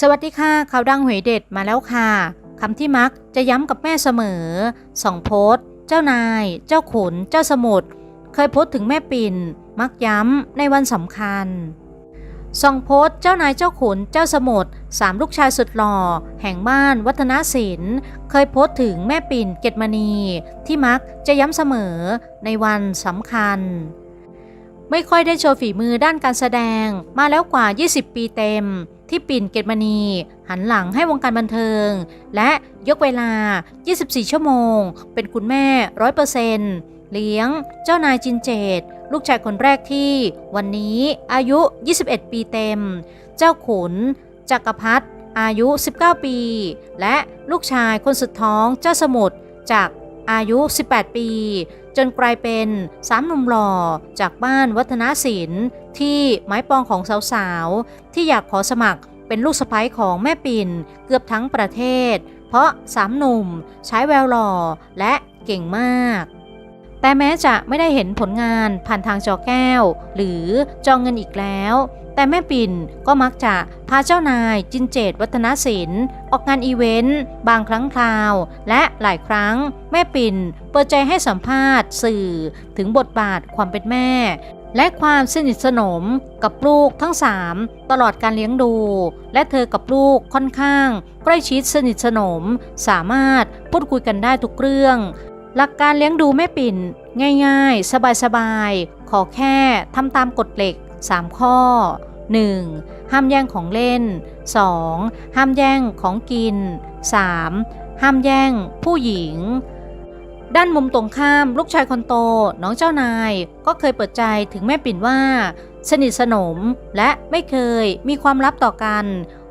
สวัสดีค่ะข่าวดังหวยเด็ดมาแล้วค่ะคำที่มักจะย้ำกับแม่เสมอสองโพสเจ้านาย เจ้าขุน เจ้าสมุทรเคยโพสถึงแม่ปิ่น มักย้ำในวันสำคัญสองโพสเจ้านายเจ้าขุน เจ้าสมุทรสามลูกชายสุดหล่อ แห่งบ้านวัฒนศิลป์เคยโพสถึงแม่ปิ่นเกตมณี ที่มักจะย้ำเสมอในวันสำคัญไม่ค่อยได้โชว์ฝีมือด้านการแสดงมาแล้วกว่า 20 ปีเต็ม ที่ปิ่นเกตมณี หันหลังให้วงการบันเทิง และยกเวลา 24 ชั่วโมง เป็นคุณแม่100%เลี้ยง เจ้านายจินเจต ลูกชายคนแรกที่ วันนี้อายุ 21 ปีเต็ม เจ้าขุน จักรพัฒอายุ 19 ปี และลูกชายคนสุดท้องเจ้าสมุทรจากอายุ 18 ปี จนกลายเป็นสามหนุ่มหล่อจากบ้านวัฒนศิลป์ ที่ไม้ปองของสาวๆ ที่อยากขอสมัคร เป็นลูกสะใภ้ของแม่ปิ่นเกือบทั้งประเทศ เพราะสามหนุ่มใช้แววหล่อและเก่งมาก แต่แม้จะไม่ได้เห็นผลงานผ่านทางจอแก้ว หรือจอเงินอีกแล้ว แต่แม่ปิ่นก็มักจะพาเจ้านายจินเจตวัฒนศิลป์ออกงานอีเวนต์ บางครั้งคราว และหลายครั้งแม่ปิ่นเปิดใจให้สัมภาษณ์สื่อถึงบทบาทความเป็นแม่ และความสนิทสนมกับลูกทั้งสามตลอดการเลี้ยงดู และเธอกับลูกค่อนข้าง ใกล้ชิดสนิทสนม สามารถพูดคุยกันได้ทุกเรื่อง หลักการเลี้ยงดูแม่ปิ่น ง่ายๆ สบายๆ ขอแค่ทำตามกฎเหล็ก 3 ข้อ 1. ห้ามแย่งของเล่น 2. ห้ามแย่งของกิน 3. ห้ามแย่งผู้หญิง ด้านมุมตรงข้ามลูกชายคนโต น้องเจ้านาย ก็เคยเปิดใจถึงแม่ปิ่นว่า สนิทสนมและไม่เคยมีความลับต่อกัน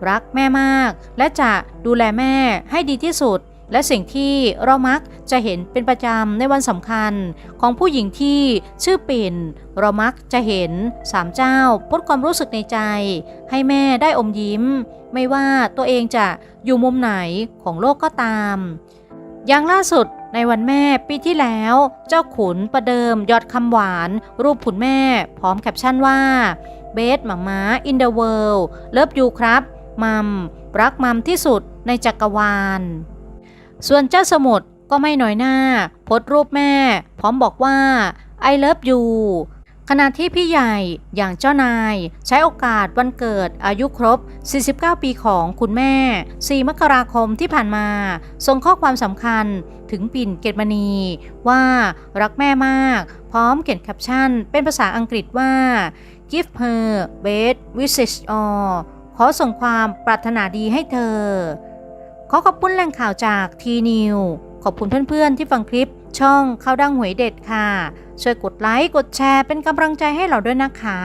รักแม่มาก และจะดูแลแม่ให้ดีที่สุด และสิ่งที่เรามักจะเห็นเป็นประจำในวันสำคัญของผู้หญิงที่ชื่อปิ่น เรามักจะเห็นสามเจ้าพูดความรู้สึกในใจ ให้แม่ได้อมยิ้ม ไม่ว่าตัวเองจะอยู่มุมไหนของโลกก็ตาม อย่างล่าสุดในวันแม่ปีที่แล้ว เจ้าขุนประเดิมยอดคำหวาน รูปขุนแม่ พร้อมแคปชั่นว่าเบสหมาม้าอินเดอะเวิลด์เลิฟยูครับ มัม รักมัมที่สุดในจักรวาล ส่วนเจ้าสมุทรก็ไม่น้อยหน้าโพสรูปแม่ พร้อมบอกว่า I love you ขณะที่พี่ใหญ่อย่างเจ้านาย ใช้โอกาสวันเกิดอายุครบ 49 ปีของคุณแม่ 4 มกราคมที่ผ่านมา ส่งข้อความสำคัญถึงปิ่นเกตมณี ว่ารักแม่มาก พร้อมเขียนแคปชั่น เป็นภาษาอังกฤษว่า give her best wishes all ขอส่งความปรารถนาดีให้เธอ ขอขอบคุณแหล่งข่าวจากทีนิวขอบคุณเพื่อนๆ ที่ฟังคลิป ช่องข้าวดังหวยเด็ดค่ะ ช่วยกดไลค์ กดแชร์เป็นกำลังใจให้เราด้วยนะคะ